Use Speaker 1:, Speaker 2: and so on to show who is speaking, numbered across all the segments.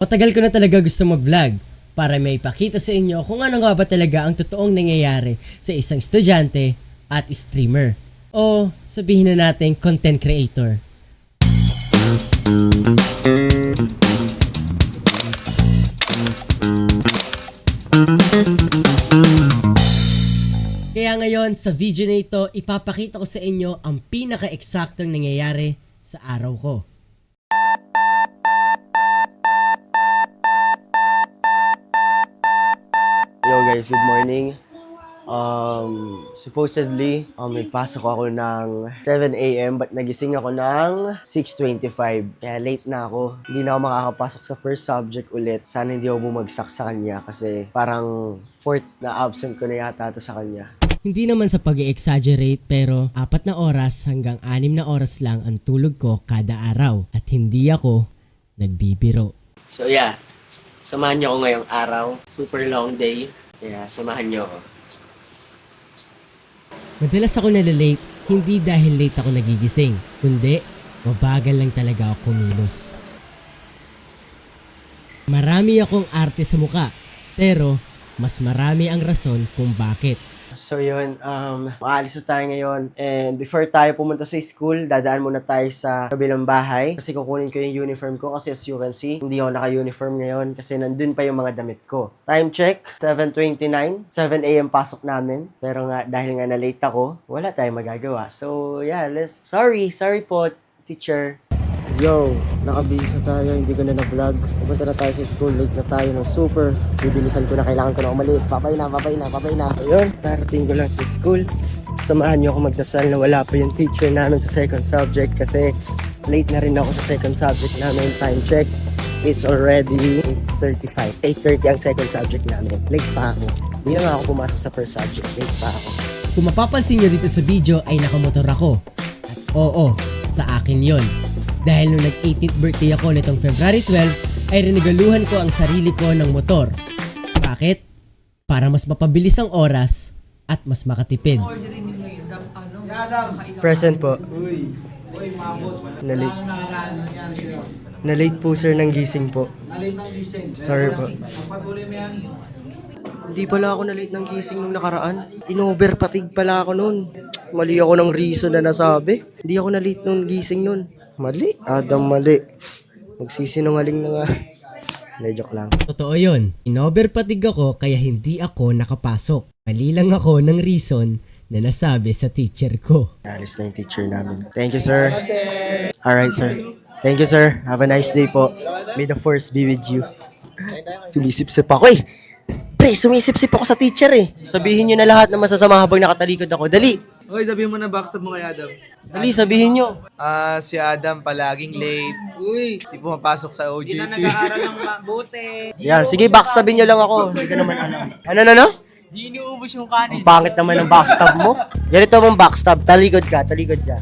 Speaker 1: Matagal ko na talaga gusto mag-vlog para may ipakita sa inyo kung ano nga ba talaga ang totoong nangyayari sa isang estudyante at streamer. O sabihin na natin content creator. Kaya ngayon sa video na ito, ipapakita ko sa inyo ang pinaka-eksaktong nangyayari sa araw ko.
Speaker 2: Guys, good morning. Um, supposedly, um, may pasok ako ng 7 a.m. but nagising ako ng 6.25. Kaya late na ako. Hindi na ako makakapasok sa first subject ulit. Sana hindi ako bumagsak sa kanya kasi parang fourth na absent ko na yata to sa kanya.
Speaker 1: Hindi naman sa pag exaggerate pero apat na oras hanggang anim na oras lang ang tulog ko kada araw at hindi ako nagbibiro.
Speaker 2: So yeah, samahan niyo ako ngayong araw. Super long day. Kaya samahan niyo ako.
Speaker 1: Madalas ako nalalate hindi dahil late ako nagigising, kundi mabagal lang talaga ako kumilos. Marami akong arte sa muka, pero mas marami ang rason kung bakit.
Speaker 2: So yun, um, maalis na tayo ngayon. And before tayo pumunta sa school, dadaan muna tayo sa kabilang bahay. Kasi kukunin ko yung uniform ko. Kasi as you can see, hindi ako naka-uniform ngayon. Kasi nandun pa yung mga damit ko. Time check, 7.29. 7 a.m. pasok namin. Pero nga, dahil nga na-late ako, wala tayong magagawa. So yeah, let's... Sorry, sorry po, teacher. Yo, nakabisa tayo, hindi ko na na-vlog. Pupunta na tayo sa school, late na tayo ng super. Bibilisan ko na, kailangan ko na umalis. Papay na, papay na, papay na. Ayun, darating ko lang sa school. Samahan niyo ako magdasal na wala pa yung teacher namin sa second subject kasi late na rin ako sa second subject namin. Time check, it's already 8.35. 8.30 ang second subject namin. Late pa ako. Hindi na ako pumasok sa first subject. Late pa ako.
Speaker 1: Kung mapapansin nyo dito sa video ay nakamotor ako. At oo, sa akin yon. Dahil nung nag-18th birthday ako nitong February 12, ay rinigaluhan ko ang sarili ko ng motor. Bakit? Para mas mapabilis ang oras at mas makatipid.
Speaker 2: Present po. Na-late. Na-late po sir ng gising po. Sorry po. Hindi pala ako na-late ng gising nung nakaraan. Inoverpatig pala ako noon. Mali ako ng reason na nasabi. Hindi ako na-late nung gising noon. Mali. Adam mali. Magsisinungaling na nga. Hindi, joke lang.
Speaker 1: Totoo yun. Inoverpatig ako kaya hindi ako nakapasok. Mali lang ako ng reason na nasabi sa teacher ko.
Speaker 2: Alis na yung teacher namin. Thank you, sir. Alright, sir. Thank you, sir. Have a nice day po. May the force be with you. Sumisip-sip ako eh. Pre, sumisip-sip ako sa teacher eh. Sabihin nyo na lahat na masasama habang nakatalikod ako. Dali!
Speaker 3: Okay, sabihin mo na backstab mo kay Adam.
Speaker 2: Dali, sabihin nyo.
Speaker 3: Ah, si Adam palaging late. Uy, di pumapasok sa OJT. Hindi na nag-aaral ng mabuti.
Speaker 2: Yan, sige, backstabin nyo lang ako. Hindi ko naman alam. Ano, ano, ano?
Speaker 3: Di iniubos yung kanin.
Speaker 2: Ang pangit naman ng backstab mo. Ganito mong backstab. Talikod ka, talikod ka.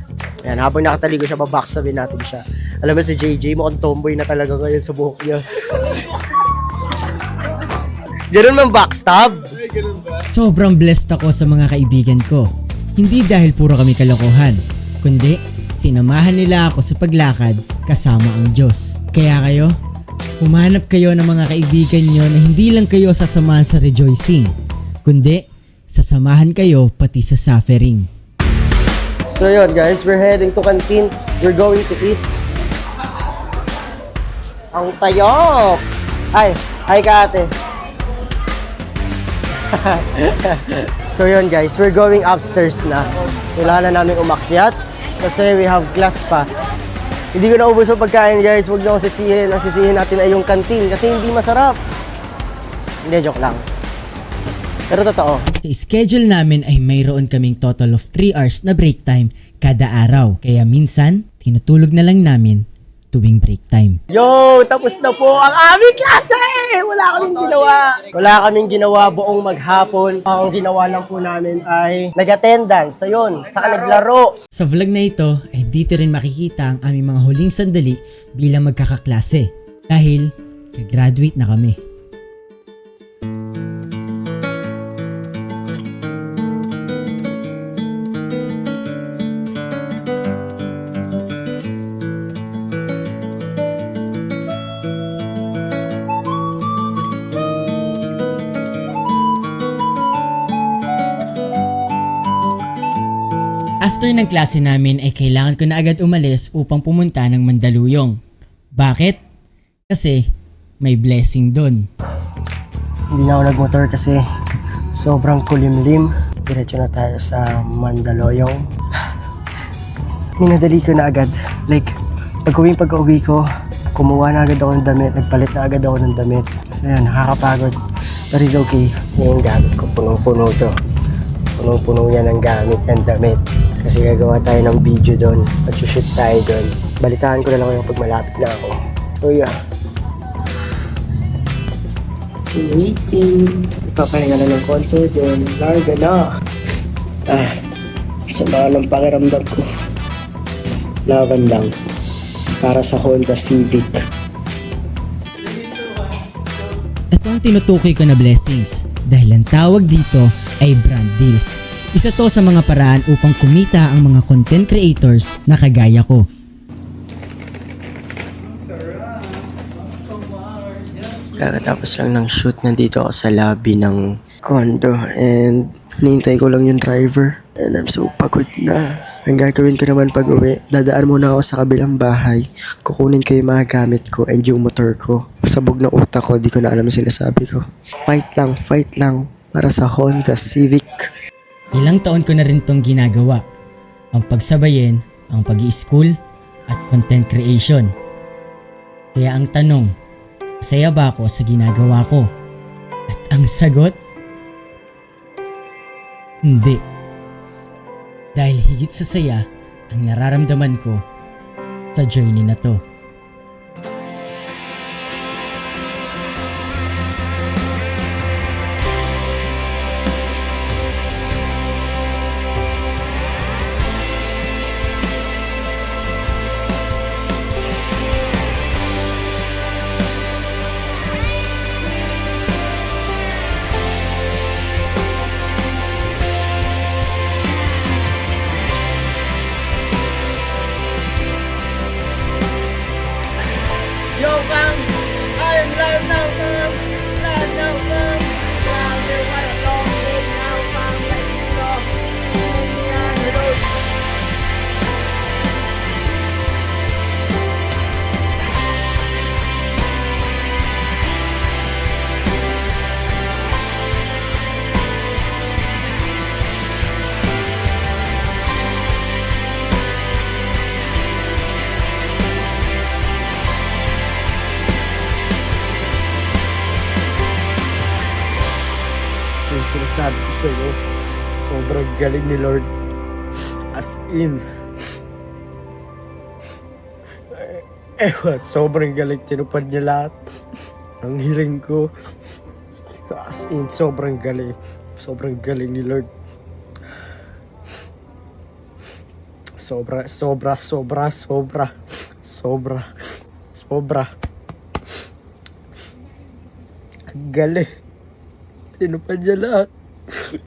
Speaker 2: Yan, habang nakatalikod siya, babackstabin natin siya. Alam mo si JJ, mukhang tomboy na talaga ngayon sa buhok niya. Ganun mang backstab.
Speaker 1: Sobrang blessed ako sa mga kaibigan ko. Hindi dahil puro kami kalokohan, kundi sinamahan nila ako sa paglakad kasama ang Diyos. Kaya kayo, humanap kayo ng mga kaibigan nyo na hindi lang kayo sasamahan sa rejoicing, kundi sasamahan kayo pati sa suffering.
Speaker 2: So yun guys, we're heading to canteen. We're going to eat. Ang tayok! Ay, hi ka ate. so yun guys, we're going upstairs na. Kailangan na namin umakyat kasi we have class pa. Hindi ko na ubos ang pagkain guys, huwag niyo akong sisihin. Ang sisihin natin ay yung canteen kasi hindi masarap. Hindi, joke lang. Pero totoo.
Speaker 1: Sa schedule namin ay mayroon kaming total of 3 hours na break time kada araw. Kaya minsan, tinutulog na lang namin tuwing break time.
Speaker 2: Yo, tapos na po ang aming klase! Wala kaming ginawa. Wala kaming ginawa buong maghapon. Ang ginawa lang po namin ay nag-attendance. Ayun, saka naglaro.
Speaker 1: Sa vlog na ito ay dito rin makikita ang aming mga huling sandali bilang magkakaklase. Dahil, graduate na kami. After ng klase namin ay kailangan ko na agad umalis upang pumunta ng Mandaluyong. Bakit? Kasi may blessing doon.
Speaker 2: Hindi na ako nagmotor kasi sobrang kulimlim. Diretso na tayo sa Mandaluyong. Minadali ko na agad. Like, pag-uwi pag-uwi ko, kumuha na agad ako ng damit, nagpalit na agad ako ng damit. Ayan, nakakapagod. But it's okay. Yung gamit ko, punong-puno to. Punong-puno yan ang gamit ng damit. Kasi gagawa tayo ng video doon. Mag-shoot tayo doon. Balitaan ko na lang kayo pag malapit na ako. So yeah. Waiting. Ipapahinga na ng konti dyan. Larga na. Ah, sama ng pakiramdam ko. Laban lang. Para sa Honda Civic.
Speaker 1: Ito ang tinutukoy ko na blessings dahil ang tawag dito ay brand deals. Isa to sa mga paraan upang kumita ang mga content creators na kagaya ko.
Speaker 2: Kakatapos lang ng shoot, nandito ako sa lobby ng condo and hinihintay ko lang yung driver. And I'm so pagod na. Ang gagawin ko naman pag uwi, dadaan muna ako sa kabilang bahay. Kukunin ko yung mga gamit ko and yung motor ko. Sabog na utak ko, di ko na alam yung sinasabi ko. Fight lang, fight lang para sa Honda Civic.
Speaker 1: Ilang taon ko na rin tong ginagawa. Ang pagsabayin, ang pag school at content creation. Kaya ang tanong, masaya ba ako sa ginagawa ko? At ang sagot, hindi. Dahil higit sa saya ang nararamdaman ko sa journey na to.
Speaker 2: Yung sinasabi ko sa'yo, sobrang galing ni Lord. As in, eh, ewan, sobrang galing. Tinupad niya lahat ng hiling ko. As in, sobrang galing. Sobrang galing ni Lord. Sobra, sobra, sobra, sobra, sobra, sobra. Ang galing. Tinupad niya lahat.